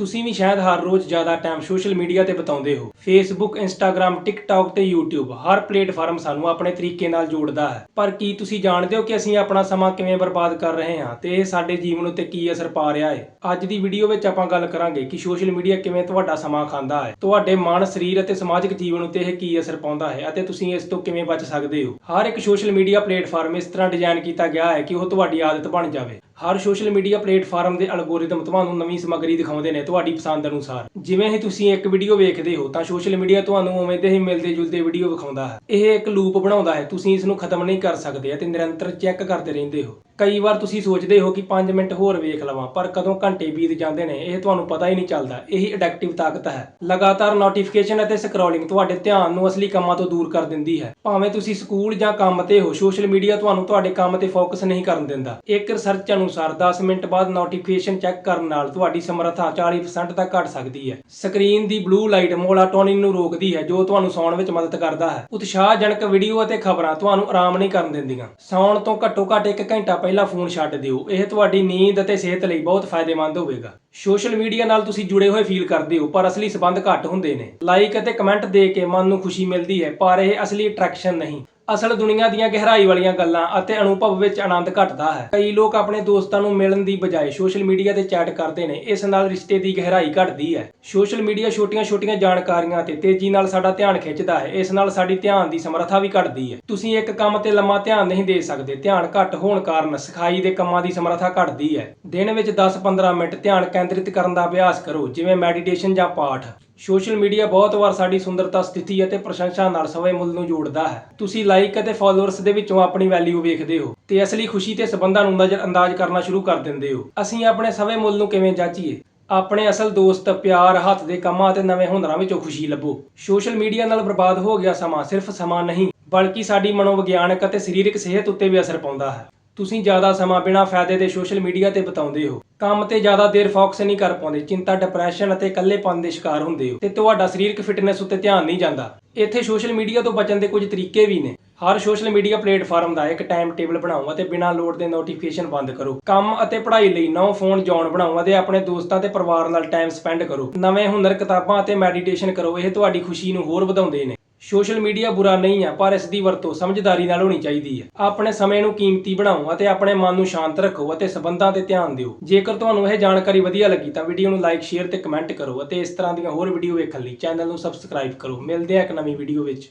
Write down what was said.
ਤੁਸੀਂ ਵੀ ਸ਼ਾਇਦ ਹਰ ਰੋਜ਼ ਜ਼ਿਆਦਾ ਟਾਈਮ ਸੋਸ਼ਲ ਮੀਡੀਆ ਤੇ ਬਿਤਾਉਂਦੇ ਹੋ। ਫੇਸਬੁੱਕ ਇੰਸਟਾਗ੍ਰam ਟਿਕਟੌਕ ਤੇ YouTube ਹਰ ਪਲੇਟਫਾਰਮ ਸਾਨੂੰ ਆਪਣੇ ਤਰੀਕੇ ਨਾਲ ਜੋੜਦਾ ਹੈ। ਪਰ ਕੀ ਤੁਸੀਂ ਜਾਣਦੇ ਹੋ ਕਿ ਅਸੀਂ ਆਪਣਾ ਸਮਾਂ ਕਿਵੇਂ ਬਰਬਾਦ ਕਰ ਰਹੇ ਹਾਂ ਤੇ ਇਹ ਸਾਡੇ ਜੀਵਨ ਉੱਤੇ ਕੀ ਅਸਰ ਪਾ ਰਿਹਾ ਹੈ? ਅੱਜ ਦੀ ਵੀਡੀਓ ਵਿੱਚ ਆਪਾਂ ਗੱਲ ਕਰਾਂਗੇ ਕਿ ਸੋਸ਼ਲ ਮੀਡੀਆ ਕਿਵੇਂ ਤੁਹਾਡਾ ਸਮਾਂ ਖਾਂਦਾ ਹੈ, ਤੁਹਾਡੇ ਮਨ, ਸਰੀਰ ਅਤੇ ਸਮਾਜਿਕ ਜੀਵਨ ਉੱਤੇ ਇਹ ਕੀ ਅਸਰ ਪਾਉਂਦਾ ਹੈ ਅਤੇ ਤੁਸੀਂ ਇਸ ਤੋਂ ਕਿਵੇਂ ਬਚ ਸਕਦੇ ਹੋ। ਹਰ ਇੱਕ ਸੋਸ਼ਲ ਮੀਡੀਆ ਪਲੇਟਫਾਰਮ ਇਸ ਤਰ੍ਹਾਂ ਡਿਜ਼ਾਈਨ ਕੀਤਾ ਗਿਆ ਹੈ ਕਿ ਉਹ ਤੁਹਾਡੀ ਆਦਤ ਬਣ ਜਾਵੇ। ਹਰ ਸੋਸ਼ਲ ਮੀਡੀਆ ਪਲੇਟਫਾਰਮ ਦੇ ਐਲਗੋਰਿਦਮ ਤੁਹਾਨੂੰ ਨਵੀਂ ਸਮੱਗਰੀ ਦਿਖਾਉਂਦੇ ਨੇ ਤੁਹਾਡੀ ਪਸੰਦ ਅਨੁਸਾਰ। ਜਿਵੇਂ ਹੀ ਤੁਸੀਂ ਇੱਕ ਵੀਡੀਓ ਵੇਖਦੇ ਹੋ, ਤਾਂ ਸੋਸ਼ਲ ਮੀਡੀਆ ਤੁਹਾਨੂੰ ਉਵੇਂ ਦੇ ਹੀ ਮਿਲਦੇ ਜੁਲਦੇ ਵੀਡੀਓ ਵਿਖਾਉਂਦਾ ਹੈ। ਇਹ ਇੱਕ ਲੂਪ ਬਣਾਉਂਦਾ ਹੈ, ਤੁਸੀਂ ਇਸ ਨੂੰ ਖਤਮ ਨਹੀਂ ਕਰ ਸਕਦੇ ਅਤੇ ਨਿਰੰਤਰ ਚੈੱਕ ਕਰਦੇ ਰਹਿੰਦੇ ਹੋ। ਕਈ ਵਾਰ ਤੁਸੀਂ ਸੋਚਦੇ ਹੋ ਕਿ 5 ਮਿੰਟ ਹੋਰ ਵੇਖ ਲਵਾਂ, ਪਰ ਕਦੋਂ ਘੰਟੇ ਬੀਤ ਜਾਂਦੇ ਨੇ, ਇਹ ਤੁਹਾਨੂੰ ਪਤਾ ਹੀ ਨਹੀਂ ਚੱਲਦਾ। ਇਹੀ ਅਡਿਕਟਿਵ ਤਾਕਤ ਹੈ। ਲਗਾਤਾਰ ਨੋਟੀਫਿਕੇਸ਼ਨ ਅਤੇ ਸਕਰੋਲਿੰਗ ਤੁਹਾਡੇ ਧਿਆਨ ਨੂੰ ਅਸਲੀ ਕੰਮਾਂ ਤੋਂ ਦੂਰ ਕਰ ਦਿੰਦੀ ਹੈ। ਭਾਵੇਂ ਤੁਸੀਂ ਸਕੂਲ ਜਾਂ ਕੰਮ ਤੇ ਹੋ ਸੋਸ਼ਲ ਮੀਡੀਆ ਤੁਹਾਨੂੰ ਤੁਹਾਡੇ ਕੰਮ ਤੇ ਫੋਕਸ ਨਹੀਂ ਕਰਨ ਦਿੰਦਾ। ਇੱਕ ਰਿਸਰਚ ਅਨੁਸਾਰ 10 ਮਿੰਟ ਬਾਅਦ ਨੋਟੀਫਿਕੇਸ਼ਨ ਚੈੱਕ ਕਰਨ ਨਾਲ ਤੁਹਾਡੀ ਸਮਰੱਥਾ 40% ਤੱਕ ਘਟ ਸਕਦੀ ਹੈ। ਸਕਰੀਨ ਦੀ ਬਲੂ ਲਾਈਟ ਮੋਲਾਟੋਨਿਨ ਨੂੰ ਰੋਕਦੀ ਹੈ, ਜੋ ਤੁਹਾਨੂੰ ਸੌਣ ਵਿੱਚ ਮਦਦ ਕਰਦਾ ਹੈ। ਉਤਸ਼ਾਹਜਨਕ ਵੀਡੀਓ ਅਤੇ ਖਬਰਾਂ ਤੁਹਾਨੂੰ ਆਰਾਮ ਨਹੀਂ ਕਰਨ ਦਿੰਦੀਆਂ। ਸੌਣ ਤੋਂ ਘੱਟੋ ਘੱਟ 1 ਘੰਟਾ ਪਹਿਲਾਂ ਫੋਨ ਛੱਡ ਦਿਓ। ਇਹ ਤੁਹਾਡੀ ਨੀਂਦ ਅਤੇ ਸਿਹਤ ਲਈ ਬਹੁਤ ਫਾਇਦੇਮੰਦ ਹੋਵੇਗਾ। ਸੋਸ਼ਲ ਮੀਡੀਆ ਨਾਲ ਤੁਸੀਂ ਜੁੜੇ ਹੋਏ ਫੀਲ ਕਰਦੇ ਹੋ, ਪਰ ਅਸਲੀ ਸਬੰਧ ਘੱਟ ਹੁੰਦੇ ਨੇ। ਲਾਈਕ ਅਤੇ ਕਮੈਂਟ ਦੇ ਕੇ ਮਨ ਨੂੰ ਖੁਸ਼ੀ ਮਿਲਦੀ ਹੈ, ਪਰ ਇਹ ਅਸਲੀ ਅਟਰੈਕਸ਼ਨ ਨਹੀਂ। ਅਸਲ ਦੁਨੀਆ ਦੀਆਂ ਗਹਿਰਾਈ ਵਾਲੀਆਂ ਗੱਲਾਂ ਅਤੇ ਅਨੁਭਵ ਵਿੱਚ ਆਨੰਦ ਘਟਦਾ ਹੈ। ਕਈ ਲੋਕ ਆਪਣੇ ਦੋਸਤਾਂ ਨੂੰ ਮਿਲਣ ਦੀ ਬਜਾਏ ਸੋਸ਼ਲ ਮੀਡੀਆ ਤੇ ਚੈਟ ਕਰਦੇ ਨੇ। ਇਸ ਨਾਲ ਰਿਸ਼ਤੇ ਦੀ ਗਹਿਰਾਈ ਘਟਦੀ ਹੈ। ਸੋਸ਼ਲ ਮੀਡੀਆ ਛੋਟੀਆਂ-ਛੋਟੀਆਂ ਜਾਣਕਾਰੀਆਂ ਤੇ ਤੇਜ਼ੀ ਨਾਲ ਸਾਡਾ ਧਿਆਨ ਖਿੱਚਦਾ ਹੈ। ਇਸ ਨਾਲ ਸਾਡੀ ਧਿਆਨ ਦੀ ਸਮਰੱਥਾ ਵੀ ਘਟਦੀ ਹੈ। ਤੁਸੀਂ ਇੱਕ ਕੰਮ ਤੇ ਲੰਮਾ ਧਿਆਨ ਨਹੀਂ ਦੇ ਸਕਦੇ। ਧਿਆਨ ਘੱਟ ਹੋਣ ਕਾਰਨ ਸਿਖਾਈ ਦੇ ਕੰਮਾਂ ਦੀ ਸਮਰੱਥਾ ਘਟਦੀ ਹੈ। ਦਿਨ ਵਿੱਚ 10-15 ਮਿੰਟ ਧਿਆਨ ਕੇਂਦਰਿਤ ਕਰਨ ਦਾ ਅਭਿਆਸ ਕਰੋ, ਜਿਵੇਂ ਮੈਡੀਟੇਸ਼ਨ ਜਾਂ ਪਾਠ। ਸੋਸ਼ਲ ਮੀਡੀਆ ਬਹੁਤ ਵਾਰ ਸਾਡੀ ਸੁੰਦਰਤਾ, ਸਥਿਤੀ ਅਤੇ ਪ੍ਰਸ਼ੰਸਾ ਨਾਲ ਸਵੈ ਮੁੱਲ ਨੂੰ ਜੋੜਦਾ ਹੈ। ਤੁਸੀਂ ਲਾਈਕ ਅਤੇ ਫਾਲੋਅਰਸ ਦੇ ਵਿੱਚੋਂ ਆਪਣੀ ਵੈਲਿਊ ਵੇਖਦੇ ਹੋ ਤੇ ਅਸਲੀ ਖੁਸ਼ੀ ਤੇ ਸਬੰਧਾਂ ਨੂੰ ਨਜ਼ਰ ਅੰਦਾਜ਼ ਕਰਨਾ ਸ਼ੁਰੂ ਕਰ ਦਿੰਦੇ ਹੋ। ਅਸੀਂ ਆਪਣੇ ਸਵੈ ਮੁੱਲ ਨੂੰ ਕਿਵੇਂ ਜਾਚੀਏ? ਆਪਣੇ ਅਸਲ ਦੋਸਤ, ਪਿਆਰ, ਹੱਥ ਦੇ ਕੰਮਾਂ ਅਤੇ ਨਵੇਂ ਹੁਨਰਾਂ ਵਿੱਚੋਂ ਖੁਸ਼ੀ ਲੱਭੋ। ਸੋਸ਼ਲ ਮੀਡੀਆ ਨਾਲ ਬਰਬਾਦ ਹੋ ਗਿਆ ਸਮਾਂ ਸਿਰਫ ਸਮਾਂ ਨਹੀਂ, ਬਲਕਿ ਸਾਡੀ ਮਨੋਵਿਗਿਆਨਕ ਅਤੇ ਸਰੀਰਕ ਸਿਹਤ ਉੱਤੇ ਵੀ ਅਸਰ ਪਾਉਂਦਾ ਹੈ। ਤੁਸੀਂ ਜ਼ਿਆਦਾ ਸਮਾਂ ਬਿਨਾਂ ਫਾਇਦੇ ਦੇ ਸੋਸ਼ਲ ਮੀਡੀਆ ਤੇ ਬਿਤਾਉਂਦੇ ਹੋ। ਕੰਮ ਤੇ ਜ਼ਿਆਦਾ ਦੇਰ ਫੋਕਸ ਨਹੀਂ ਕਰ ਪਾਉਂਦੇ, ਚਿੰਤਾ ਡਿਪਰੈਸ਼ਨ ਅਤੇ ਇਕੱਲੇਪਨ ਦੇ ਸ਼ਿਕਾਰ ਹੁੰਦੇ ਹੋ। ਤੇ ਤੁਹਾਡਾ ਸਰੀਰਕ ਫਿਟਨੈਸ ਉੱਤੇ ਧਿਆਨ ਨਹੀਂ ਜਾਂਦਾ। ਇੱਥੇ ਸੋਸ਼ਲ ਮੀਡੀਆ ਤੋਂ ਬਚਣ ਦੇ ਕੁਝ ਤਰੀਕੇ ਵੀ ਨੇ। ਹਰ ਸੋਸ਼ਲ ਮੀਡੀਆ ਪਲੇਟਫਾਰਮ ਦਾ ਇੱਕ ਟਾਈਮ ਟੇਬਲ ਬਣਾਓ ਅਤੇ ਬਿਨਾਂ ਲੋੜ ਦੇ ਨੋਟੀਫਿਕੇਸ਼ਨ ਬੰਦ ਕਰੋ। ਕੰਮ ਅਤੇ ਪੜ੍ਹਾਈ ਲਈ ਨੌ ਫੋਨ ਜੌਨ ਬਣਾਓ ਅਤੇ ਆਪਣੇ ਦੋਸਤਾਂ ਤੇ ਪਰਿਵਾਰ ਨਾਲ ਟਾਈਮ ਸਪੈਂਡ ਕਰੋ। ਨਵੇਂ ਹੁਨਰ ਕਿਤਾਬਾਂ ਅਤੇ ਮੈਡੀਟੇਸ਼ਨ ਕਰੋ। ਇਹ ਤੁਹਾਡੀ ਖੁਸ਼ੀ ਨੂੰ ਹੋਰ ਵਧਾਉਂਦੇ ਨੇ। ਸੋਸ਼ਲ ਮੀਡੀਆ ਬੁਰਾ ਨਹੀਂ ਹੈ ਪਰ ਇਸ ਦੀ ਵਰਤੋਂ ਸਮਝਦਾਰੀ ਨਾਲ ਹੋਣੀ ਚਾਹੀਦੀ ਹੈ ਆਪਣੇ ਸਮੇਂ ਨੂੰ ਕੀਮਤੀ ਬਣਾਓ ਅਤੇ ਆਪਣੇ ਮਨ ਨੂੰ ਸ਼ਾਂਤ ਰੱਖੋ ਅਤੇ ਸਬੰਧਾਂ ਤੇ ਧਿਆਨ ਦਿਓ। ਜੇਕਰ ਤੁਹਾਨੂੰ ਇਹ ਜਾਣਕਾਰੀ ਵਧੀਆ ਲੱਗੀ ਤਾਂ ਵੀਡੀਓ ਨੂੰ ਲਾਈਕ, ਸ਼ੇਅਰ ਤੇ ਕਮੈਂਟ ਕਰੋ ਅਤੇ ਇਸ ਤਰ੍ਹਾਂ ਦੀਆਂ ਹੋਰ ਵੀਡੀਓ ਵੇਖਣ ਲਈ ਚੈਨਲ ਨੂੰ ਸਬਸਕ੍ਰਾਈਬ ਕਰੋ। ਮਿਲਦੇ ਹਾਂ ਇੱਕ ਨਵੀਂ ਵੀਡੀਓ ਵਿੱਚ।